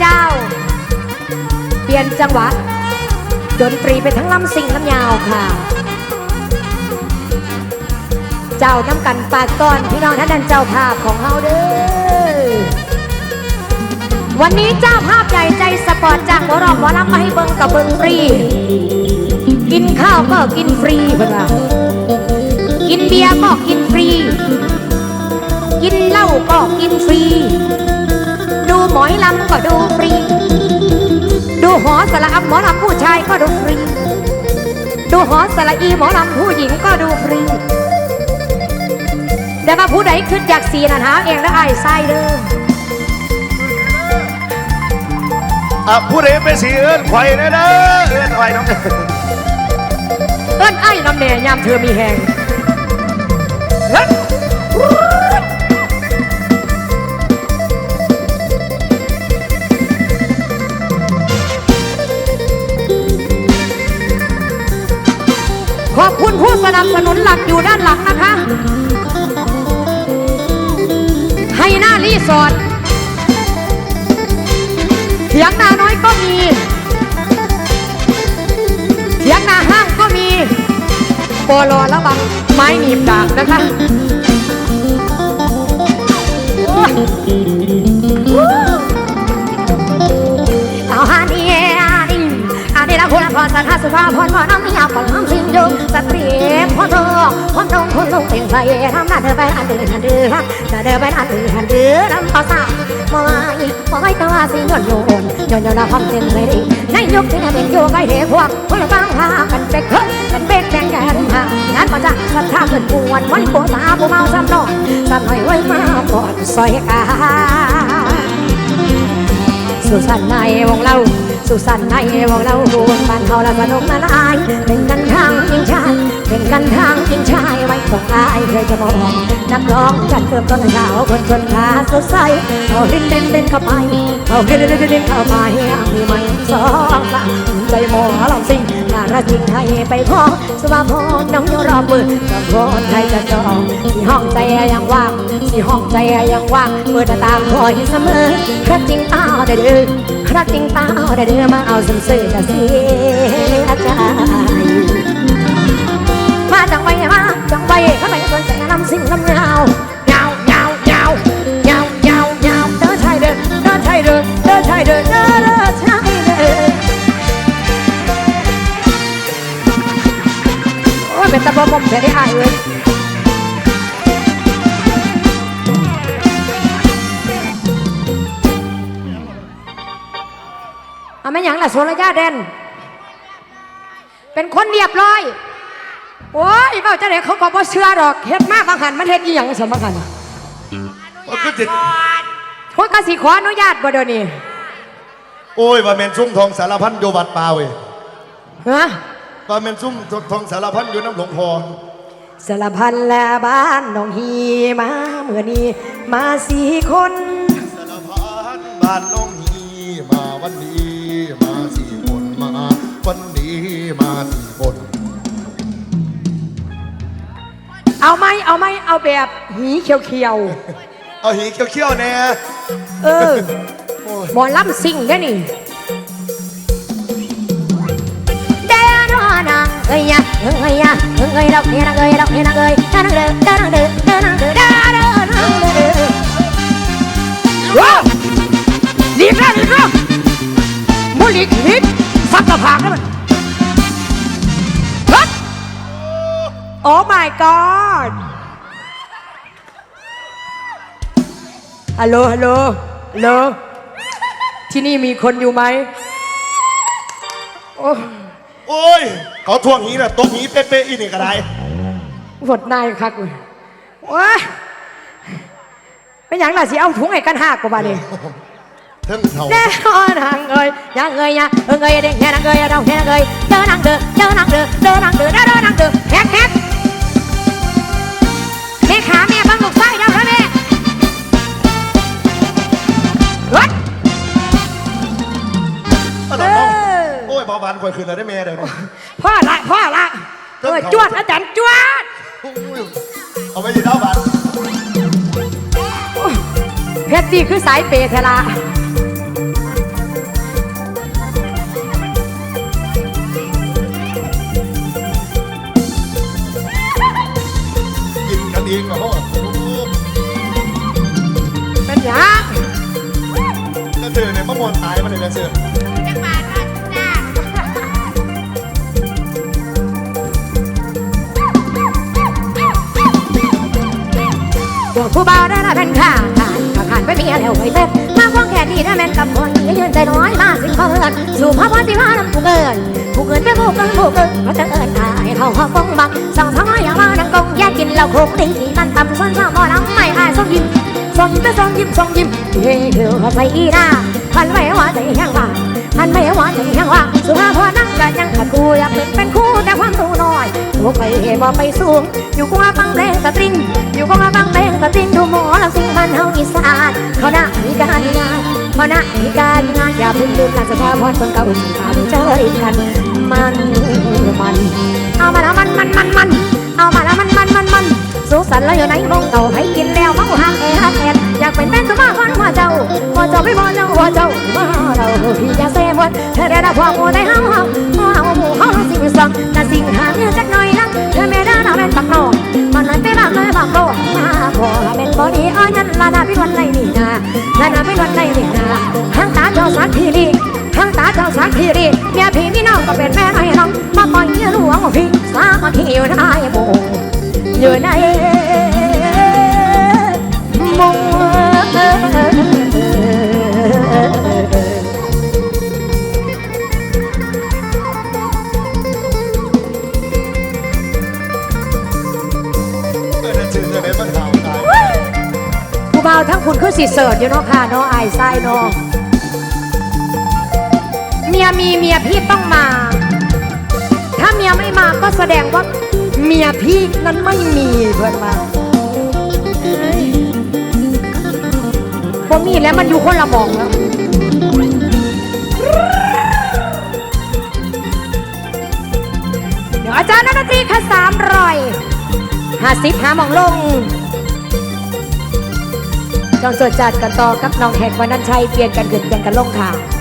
เจ้าพี่น้องเจ้า เปลี่ยนจังหวะ ดนตรีไปทั้งลำสิ่งลำยาวค่ะ เจ้าน้ำกันปากก้อนพี่น้องท่านนั้นเจ้าภาพของเฮาเด้อ วันนี้เจ้าภาพใหญ่ใจสปอร์ตจากหมอรองหมอลำมาให้เบิงกับเบิงฟรี กินข้าวก็กินฟรีเพื่อนกินเบียร์ก็กินฟรี กินเหล้าก็กินฟรี หมอยลำก็ดูฟรี ดูหอสระอับหมอลำผู้ชายก็ดูฟรี ดูหอสระอีหมอลำผู้หญิงก็ดูฟรีแต่ว่าผู้ใดขึ้นจากสีนันหาเองและไอ้ายไส้เด้ออะผู้ใดไปสีเอิ้นไข่นะเด้อเอิ้นไข่น้องเอิ้นไอ้ายน้ำแน่ยามเธอมีแหงเฮ้ ผู้สนับสนุนหลักอยู่ด้านหลังนะคะ ให้หน้ารีสอร์ทเถียงนาน้อยก็มีเถียงนาห้างก็มีปอลอระวังไม้หนีบดาบนะคะ สัทธาสุภาพรพอน้ำมีอาของน้ำสิงยุสตรีพอทองพอทองคนลงเต็งใส่ทำหน้าเดินไปอันเดินอันเดินหน้าเดินไปอันเดินอันเดินลำต่อสามมอยมอยตัวสิยนโยนยนโยนละคำเต็มเลยดิในยุคที่เป็นโยุคไอเหตุพวกคนละตั้งหากันเป็กเฮ้ยกันเป็กแข่งกันหางงานมาจากสัทธาเกินปวนไว้ปวดตาผู้เมาซ้ำนอนสั่นหน่อยไว้มาปอดซอยกาสุสันในวงเรา สุสันในวงเรารวมบ้านเขาและสนุกนาลายเป็นกันทางยิงชายเป็นกันทางยิงชายไว้ตรงอายเคยจะมองนักร้องจัดเติมต้นสาวคนชนขาสดใสเอาเล่นเล่นเล่นเข้าไปเอาเล่นเล่นเล่นเข้าไปอ่างมีไหมสองสามใจหมอลำสิงาราจริงให้ไปพอสวาพอน้องยรอมือกับคนไทยจะจองสี่ห้องใจยังว่างสี่ห้องใจยังว่างเมื่อตามคอยเสมอครักจริงเอาได้เด้อครักจริงเต้าได้เด้อมาเอาสมซื่อจะเสียใจ อ้ยเป็นตะบอมเสียได้อายเว้ยเอาไม่หยังล่ะโซลยาเด่นเป็นคนเรียบร้อย โอ้ยเบ้าจะไหนเขาก็บ่เชื่อหรอกเฮ็ดมากบางหันมันเฮ็ดอีหยังสมบางหันว่าคือจิตพวกกสิขออนุญาตบ่เดี๋ยวนี้โอ้ยว่าแม่นซุ่มทองสารพันโยบัดปลาเว้ยฮะ ว่าแม่นซุ่มทองสารพันอยู่น้ำหลวงพอสารพันและบ้านน้องฮีมาเมื่อนี้มาสี่คนสารพันบ้านน้องฮีมาวันนี้มาสี่คนมาวันนี้มาสี่คน เอาไหมเอาไหมเอาแบบหีเขียวเอาหีเขี้ยวๆแน่ๆเออโอ้ยหมอลำซิ่งได้อนี่ อนางเอ้ยยะเอ้ยยะเอ้ยดอกเฮนังเอ้ยดอกเฮนังเอ้ยดานังเด้อดานังเด้อดานังเด้อดาเด้อนังเด้อว้าวรีบแล้วรีบแล้วมุลิกรีบสักกระผากแล้วมันฮัดโอ้ my god ฮัลโหลฮัลโหลฮัลโหลที่นี่มีคนอยู่ไหมโอ้ โอ้ย เขาทวงหีน่ะตกหีเป๊ะๆอีนี่ก็ได้หดนายคักเลยว้าเป็นอย่างไรสิเอาถุงไอ้กันหักกว่าบาดนี้เทิงเท่า แน่นอนนางเอ้ยยังเอ้ยยังเอ้ยเด้งแค่นางเอ้ยเราแค่นางเอ้ยเดินนางเด้อเดินนางเด้อเดินนางเด้อเดินนางเด้อแฮกแฮกานคอยคืนเราได้เม่เดี๋ยวนี้พ่อละพ่อละเออจวดอาจารย์จวดเอาไปดีเท้าบานเพชรนี่คือสายเปเทละกินกันเองกับพ่อเป็นยังแล้วเธอในประม่วงตายมาเลยนะเธอ ผู้เบาได้ละเป็นข้าผ่านข้าผ่านไปมีอะไรไว้เต้นมาควงแค่นี้นะแม่นกับคนที่ยืนใจน้อยมาสิงเพิ่นสู่ภาวะที่ว่าน้ำผู้เกินผู้เกินเป็นผู้เกินผู้เกินมาจะเอิญตายเขาห้องกงบังสั่งทั้งน้อยอย่างว่าดังกงแยกกินเหล้าโคกตีมันต่ำซ้อนซ้ำบ่อน้ำไม่อายส่งยิ้มส่งยิ้มส่งยิ้มส่งยิ้มเฮ้ยเดือดใจอีน่าพันไม่หว่าใจยังว่าพันไม่หว่าใจยังว่าสุภาพอนั่งกันยังขัดกูอยากเป็นเป็นคู่แต่ความรู้น้อยตัวไปเหบ่ไปสูงอยู่กว่าฟังเพลงสตริงอยู่กว่า สิ่งมันเฮาอีสานเขาหน้ามีการงานเขาหน้ามีการงานอย่าเพิ่งลืมการสภาพรคนเก่าที่ผ่านเจอกันมันมันเอามาแล้วมันมันมันมันเอามาแล้วมันมันมันมันสุสันแล้วอยู่ไหนมองเก่าให้กินแล้วเมาหักแอหักแอนอยากเป็นแฟนสุภาพรว่าเจ้าว่าเจ้าไม่พอเจ้าว่าเจ้าว่าเราพี่อยาเซฟวันเธอได้รับความโมได้เฮาเฮาเฮาหมู่เฮาสิ่งสั่ง อนบอดี้อ้อยนั่นลานาพิวันไรนี่นาลานาพิวันไรนี่นาทางตาเจ้าสักทีนี่ทั้งตาเจ้าสักทีรีเมียพี่พี่น้องก็เป็นแม่ให้น้องมาปล่อยเมียหลวงของพี่สามัคคีอยู่ในโบอยู่ใน คือสิเสิร์ตอยู่เนาะค่ะเนาะไอ้ไส้เนาะเมียมีเมียพี่ต้องมา ถ้าเมียไม่มาก็แสดงว่า เมียพี่นั้นไม่มีเพื่อนมาพอมีแล้วมันอยู่คนละมองแล้วเดี๋ยวอาจารย์นักดนตรีค่ะสามร้อยห้าสิบหามองลง จองสดจัดกันต่อกับน้องแขกวันนั้นชัยเปลี่ยนกันขึ้นเปลี่ยนกันลงค่ะ